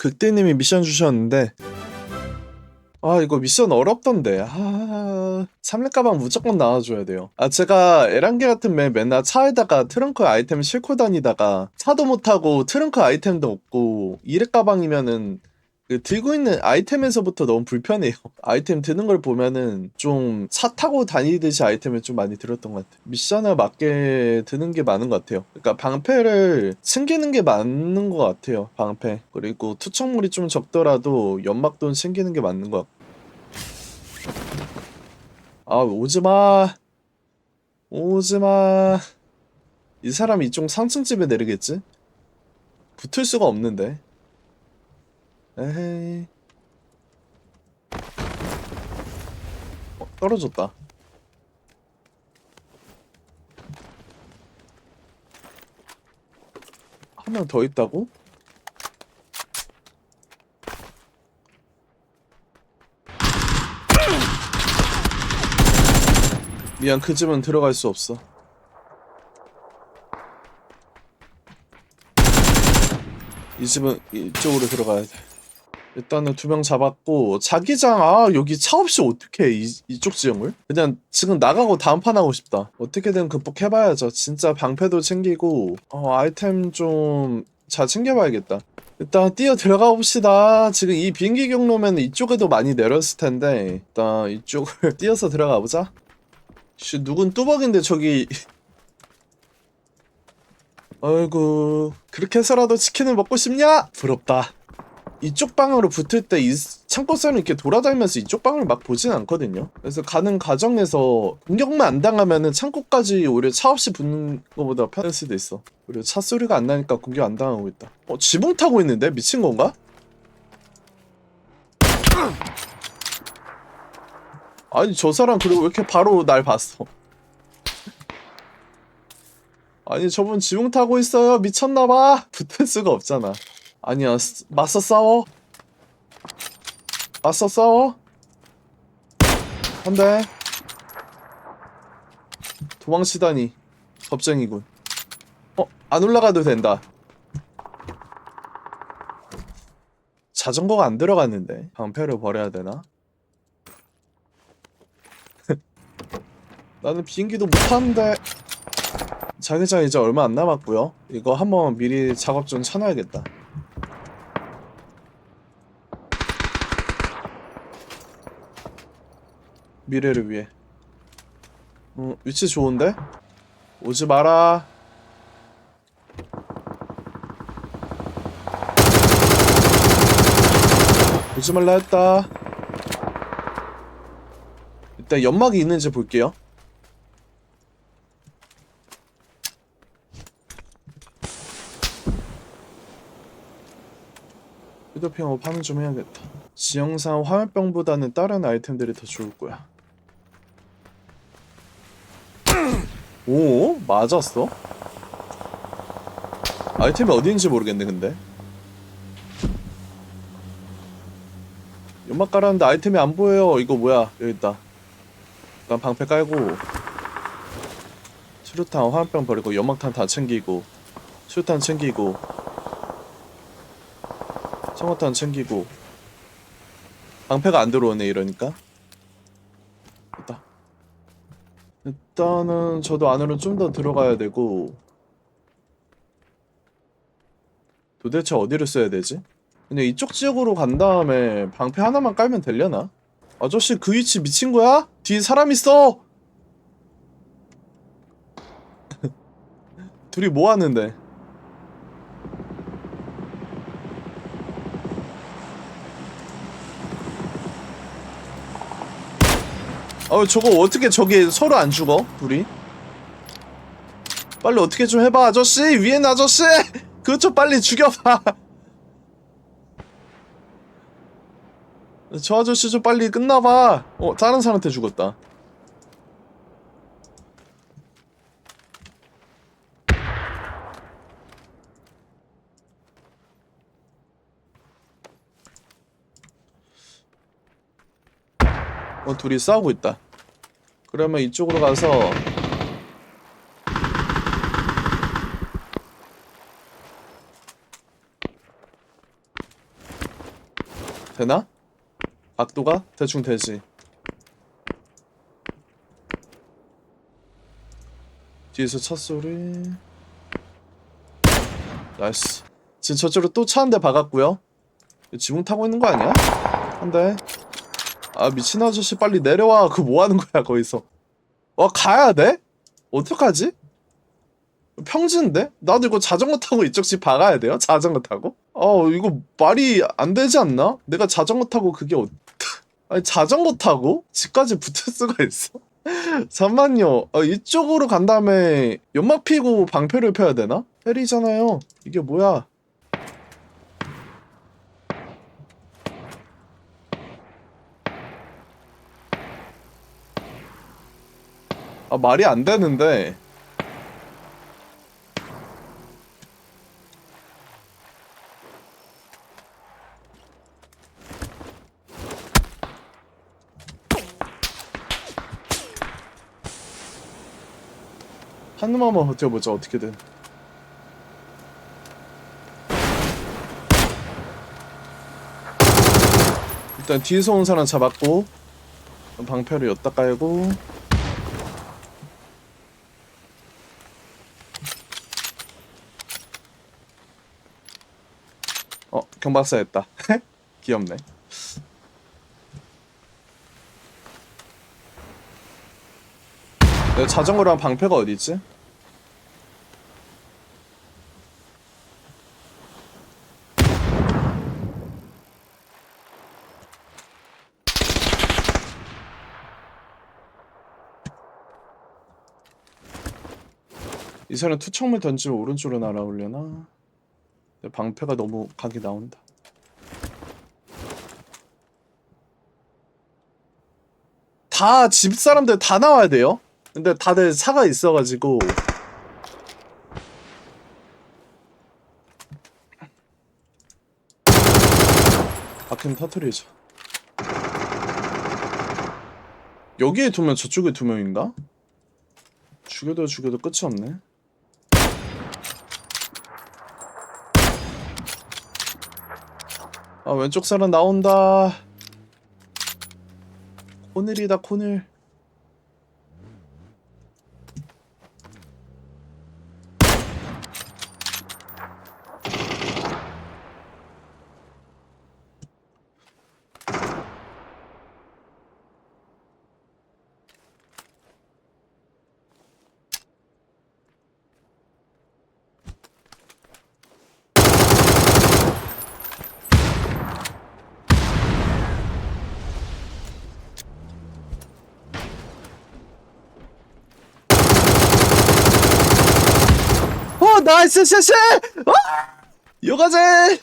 극대님이 미션 주셨는데 아 이거 미션 어렵던데. 아 삼렙 가방 무조건 나와줘야 돼요. 아 제가 에란게 같은 맵 맨날 차에다가 트렁크 아이템 싣고 다니다가 차도 못하고 트렁크 아이템도 없고 이렉 가방이면은 그 들고 있는 아이템에서부터 너무 불편해요. 아이템 드는 걸 보면은 좀 차 타고 다니듯이 아이템을 좀 많이 들었던 것 같아요. 미션에 맞게 드는 게 많은 것 같아요. 그러니까 방패를 챙기는 게 맞는 것 같아요 방패. 그리고 투척물이 좀 적더라도 연막돈 챙기는 게 맞는 것 같고 아 오지마. 오지마. 이 사람 이쪽 상층집에 내리겠지? 붙을 수가 없는데 에헤이. 어, 떨어졌다. 한명더 있다고? 미안 그 집은 들어갈 수 없어. 이 집은 이쪽으로 들어가야 돼 일단은 두 명 잡았고 자기장 아 여기 차 없이 어떻게 해, 이, 이쪽 지형을? 그냥 지금 나가고 다음 판 하고 싶다. 어떻게든 극복해봐야죠. 진짜 방패도 챙기고 어 아이템 좀 잘 챙겨봐야겠다. 일단 뛰어 들어가 봅시다. 지금 이 비행기 경로면 이쪽에도 많이 내렸을 텐데 일단 이쪽을 뛰어서 들어가 보자. 씨 누군 뚜벅인데 저기. 아이고 그렇게 해서라도 치킨을 먹고 싶냐? 부럽다 이쪽 방으로 붙을 때이 창고선을 이렇게 돌아다니면서 이쪽 방을 막 보진 않거든요. 그래서 가는 과정에서 공격만 안 당하면은 창고까지 오히려 차 없이 붙는 것보다 편할 수도 있어. 그리고 차 소리가 안 나니까 공격 안 당하고 있다. 어 지붕 타고 있는데 미친 건가? 아니 저 사람 그리고 왜 이렇게 바로 날 봤어? 아니 저분 지붕 타고 있어요 미쳤나봐 붙을 수가 없잖아 아니야 쓰- 맞서 싸워. 맞서 싸워. 한대. 도망치다니. 겁쟁이군. 어? 안 올라가도 된다. 자전거가 안 들어갔는데? 방패를 버려야 되나? 나는 비행기도 못 타는데. 자기장 이제 얼마 안 남았고요. 이거 한번 미리 작업 좀 쳐놔야겠다 미래를 위해. 어, 위치 좋은데? 오지 마라. 오지 말라 했다. 일단 연막이 있는지 볼게요. 휴대핑하고 파밍 좀 해야겠다. 지형상 화염병보다는 다른 아이템들이 더 좋을 거야. 오 맞았어? 아이템이 어디인지 모르겠네 근데. 연막 깔았는데 아이템이 안 보여요. 이거 뭐야? 여기 있다. 일단 방패 깔고. 수류탄 화염병 버리고 연막탄 다 챙기고 수류탄 챙기고 청어탄 챙기고. 방패가 안 들어오네 이러니까 됐다 일단은 저도 안으로 좀 더 들어가야 되고 도대체 어디를 써야 되지? 그냥 이쪽 지역으로 간 다음에 방패 하나만 깔면 되려나? 아저씨 그 위치 미친 거야? 뒤에 사람 있어! 둘이 뭐 하는데? 어 저거 어떻게 저기 서로 안 죽어? 둘이? 빨리 어떻게 좀 해봐 아저씨 있는 아저씨 좀 빨리 죽여봐 저 아저씨 좀 빨리 끝나봐 어 다른 사람한테 죽었다 어 둘이 싸우고 있다 그러면 이쪽으로 가서 되나? 각도가 대충 되지. 뒤에서 차 소리. 나이스. 지금 저쪽으로 또 차 한 대 박았고요. 지붕 타고 있는 거 아니야? 한 대. 아 미친 아저씨 빨리 내려와. 그 뭐 하는 거야 거기서? 와 가야 돼? 어떡하지? 평지인데? 나도 이거 자전거 타고 이쪽 집 박아야 돼요? 자전거 타고? 어 이거 말이 안 되지 않나? 내가 자전거 타고 그게 어... 아니 자전거 타고 집까지 붙을 수가 있어? 잠만요. 어, 이쪽으로 간 다음에 연막 피고 방패를 펴야 되나? 헬이잖아요. 이게 뭐야? 아 말이 안 되는데. 한 놈만 버텨보자 어떻게든. 일단 뒤에서 온 사람 잡았고 방패를 엿다 깔고 경박사 했다 귀엽네 내 자전거랑 방패가 어디 있지? 이 사람 투척물 던지면 오른쪽으로 날아오려나? 내 방패가 너무 각이 나온다. 다 집 사람들 다 나와야 돼요. 근데 다들 차가 있어가지고 박힘 터트리자. 여기에 두명 저쪽에 두 명인가? 죽여도 죽여도 끝이 없네. 아 왼쪽 사람 나온다. 코넬이다 코넬. 어 나이스 샷샷! 어! 요가제!